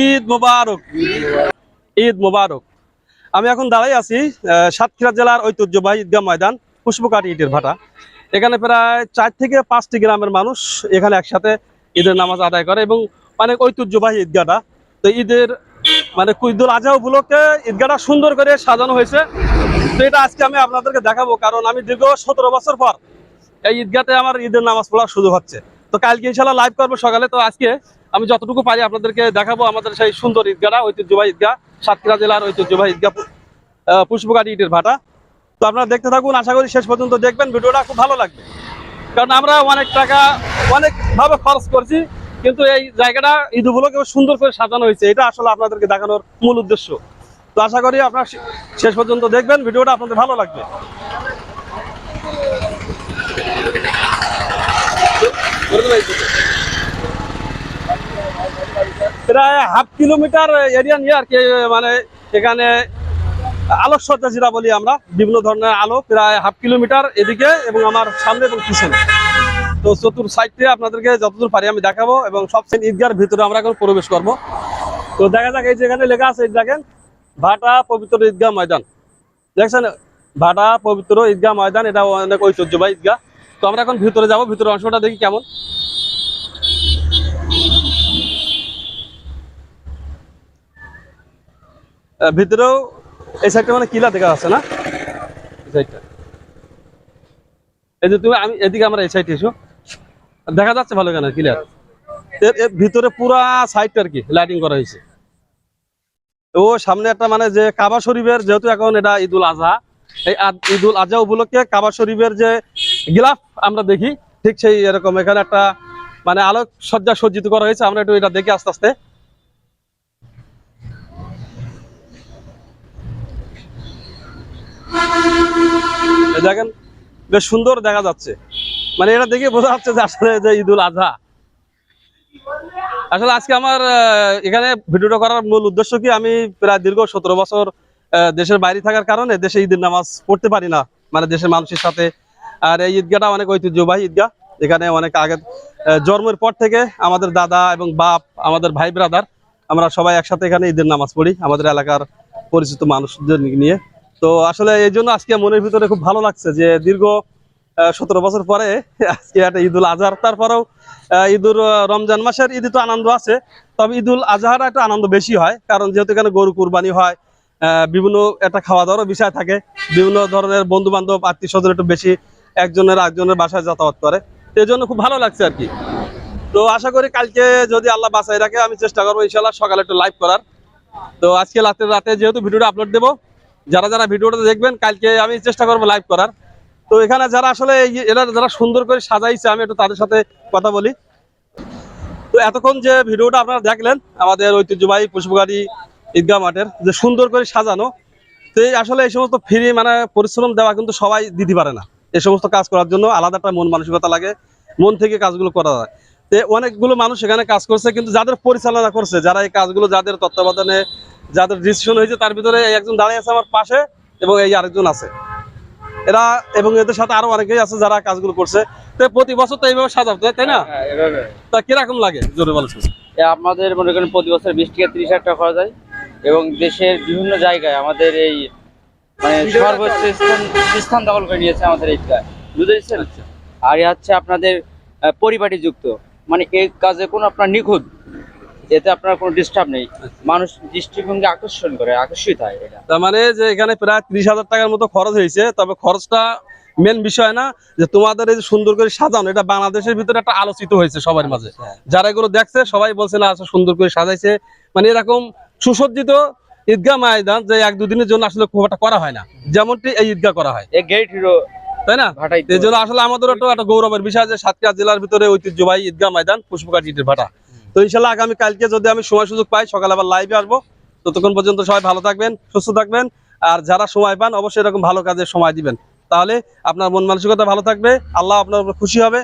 ঈদ মোবারক। ঈদ মোবারক। আমি এখন দাঁড়াই আছি সাতক্ষীরা জেলার ঐতিহ্যবাহী ঈদগাহ ময়দান পুষ্পকাটি ইটের ভাটা। এখানে প্রায় চার থেকে পাঁচটি গ্রামের মানুষ এখানে একসাথে ঈদের নামাজ আদায় করে এবং অনেক ঐতিহ্যবাহী ঈদগাহটা। তো ঈদের মানে ঈদুল আজহা উপলক্ষে ঈদগাহটা সুন্দর করে সাজানো হয়েছে। তো এটা আজকে আমি আপনাদেরকে দেখাবো, কারণ আমি দীর্ঘ সতেরো বছর পর এই ঈদগাতে আমার ঈদের নামাজ পড়ার সুযোগ হচ্ছে। তো কালকে ইনশাল্লাহ লাইভ করব সকালে। তো আজকে আমি যতটুকু পারি আপনাদেরকে দেখাবো আমাদের সেই সুন্দর ঈদগাহটা ঐতিহ্যবাহী ঈদগাহ সাতক্ষীরা জেলার ঐতিহ্যবাহী ঈদগাহ আহ, পুষ্পকাটি ইটের ভাটা। তো আপনারা দেখতে থাকুন আশা করি শেষ পর্যন্ত দেখবেন। ভিডিওটা খুব ভালো লাগবে। কারণ আমরা অনেক টাকা অনেকভাবে খরচ করছি কিন্তু এই জায়গাটা ঈদ উপলক্ষে সুন্দর করে সাজানো হয়েছে। এটা আসলে আপনাদেরকে দেখানোর মূল উদ্দেশ্য। তো আশা করি আপনারা শেষ পর্যন্ত দেখবেন। ভিডিওটা আপনাদের ভালো লাগবে। প্রায় হাফ কিলোমিটার এরিয়া নিয়ে আর কি মানে এখানে যেটা বলি আমরা, বিভিন্ন ধরনের আলো, প্রায় হাফ কিলোমিটার এদিকে এবং আমার সামনে এবং পিছনে। তো চতুর সাইডে আপনাদেরকে যতদূর পারি আমি দেখাবো এবং সবচেয়ে ঈদগার ভিতরে আমরা এখন প্রবেশ করব। তো দেখা যাক, এই যেখানে লেখা আছে দেখেন ভাটা পবিত্র ঈদগাহ ময়দান। দেখছেন? ভাটা পবিত্র ঈদগাহ ময়দান, এটা অনেক ঐতিহ্যবাহী ঈদগাহ। তো আমরা এখন ভিতরে যাব ভিতরে অংশটা দেখি কেমন। ভিতরেও এই সাইডটা মানে কিলা দেখা আছে না? এই যে তুমি আমি এদিকে আমরা এই সাইডে এসো। দেখা যাচ্ছে ভালো কেন ক্লিয়ার এর ভিতরে পুরা সাইডটা আর কি লাইটিং করা হয়েছে। ও সামনে একটা মানে যে কাবা শরীফের যেহেতু এখন এটা ঈদুল আজহা এই ঈদুল আজহা উপলক্ষে কাবা শরীফের যে গিলাফ আমরা দেখি, ঠিক সেই এরকম এখানে একটা মানে আলোক সজ্জা সজ্জিত করা হয়েছে, আমরা একটু এটা দেখি আস্তে আস্তে। দেখেন, বেশ সুন্দর দেখা যাচ্ছে। মানে এটা দেখে বোঝা যাচ্ছে যে আসলে যে ঈদুল আজহা। আসলে আজকে আমার এখানে ভিডিওটা করার মূল উদ্দেশ্য কি? আমি প্রায় দীর্ঘ সতেরো বছর দেশের বাইরে থাকার কারণে দেশে ঈদের নামাজ পড়তে পারি না। মানে দেশের মানুষের সাথে। আর এই ঈদগাহটা অনেক ঐতিহ্যবাহী ঈদগাহ। এখানে অনেক আগে জন্মের পর থেকে আমাদের দাদা এবং বাপ, আমাদের ভাই ব্রাদার আমরা সবাই একসাথে এখানে ঈদের নামাজ পড়ি। আমাদের এলাকার পরিচিত মানুষদের নিয়ে। তো আসলে এই জন্য আজকে মনের ভিতরে খুব ভালো লাগছে যে দীর্ঘ সতেরো বছর পরে আজকে একটা ঈদুল আজহার। তারপরেও ঈদুল রমজান মাসের ঈদে তো আনন্দ আছে, তবে ঈদুল আজহার একটা আনন্দ বেশি হয়, কারণ যেহেতু এখানে গরু কুরবানি হয় বিভিন্ন একটা খাওয়া দাওয়ারও বিষয় থাকে, বিভিন্ন ধরনের বন্ধু বান্ধব আত্মীয় স্বজন একটু বেশি একজনের একজনের বাসায় যাতায়াত করে, এই জন্য খুব ভালো লাগছে আর কি। তো আশা করি কালকে যদি আল্লাহ বাসায় রাখে, আমি চেষ্টা করব ইনশাল্লাহ সকালে একটু লাইভ করার। তো আজকে রাতে রাতে যেহেতু ভিডিওটা আপলোড দেবো যারা যারা ভিডিওটা দেখবেন, কালকে আমি চেষ্টা করব লাইভ করার। তো এখানে যারা আসলে এরা যারা সুন্দর করে সাজাইছে, আমি একটু তাদের সাথে কথা বলি। তো এতক্ষণ যে ভিডিওটা আপনারা দেখলেন, আমাদের ঐতিহ্যবাহী পুষ্পগাড়ি ঈদগাহ মাঠের, যে সুন্দর করে সাজানো, তো আসলে এই সমস্ত ফ্রি মানে পরিশ্রম দেওয়া কিন্তু সবাই দিতে পারে না। এই সমস্ত কাজ করার জন্য আলাদা একটা মন মানসিকতা লাগে, মন থেকে কাজগুলো করা যায়। তো অনেকগুলো মানুষ এখানে কাজ করছে, কিন্তু যাদের পরিচালনা করছে, যারা এই কাজগুলো, যাদের তত্ত্বাবধানে যাদের ডিসিশন হয়েছে তার ভিতরে একজন দাঁড়িয়ে আছে আমার পাশে এবং এই আরেকজন আছে। এরা এবং এদের সাথে আরও অনেকেই আছে যারা কাজগুলো করছে। তো প্রতি বছর তো এইভাবে সাজাতে তাই না? হ্যাঁ তা কীরকম লাগে? জোরে বলো আমাদের মনে করেন প্রতি বছর বিশ থেকে ত্রিশ হাজার টাকা খরচ হয় এবং দেশের বিভিন্ন জায়গায় আমাদের এই মানে সর্বোচ্চ স্থান স্থান দখল করে নিয়েছে আমাদের এই। বুঝতে পেরেছেন? আচ্ছা। আর এ হচ্ছে আপনাদের পরিপাটি যুক্ত মানে এই কাজে কোনো আপনার নিখুঁত। এতে আপনার কোনো ডিস্টার্ব নেই। মানুষ দৃষ্টিভঙ্গি আকর্ষণ করে আকর্ষিত হয় এটা। তার মানে যে এখানে প্রায় ত্রিশ হাজার টাকার মতো খরচ হয়েছে তবে খরচটা মেন বিষয় না যে তোমাদের এই যে সুন্দর করে সাজানো এটা বাংলাদেশের ভিতরে একটা আলোচিত হয়েছে সবার মাঝে। যারা এগুলো দেখছে সবাই বলছে না আচ্ছা সুন্দর করে সাজাইছে। মানে এরকম সুসজ্জিত ঈদগাহ ময়দান যে এক দুদিনের জন্য আসলে খুব একটা করা হয় না। যেমনটি এই ঈদগাহ করা হয়। এই গেট হিরো তাই না? এই জন্য আসলে আমাদের একটা গৌরবের বিষয় যে সাতক্ষীরা জেলার ভিতরে ঐতিহ্যবাহী ঈদগাহ ময়দান পুষ্পকার ইটের ভাটা। তো ইনশাল্লাহ আগামী কালকে যদি আমি সময় সুযোগ পাই, সকালে আবার লাইভে আসব। ততক্ষণ পর্যন্ত সবাই ভালো থাকবেন, সুস্থ থাকবেন। আর যারা সময় পান, অবশ্যই এরকম ভালো কাজে সময় দিবেন। তাহলে আপনার মন মানসিকতা ভালো থাকবে, আল্লাহ আপনার খুশি হবে।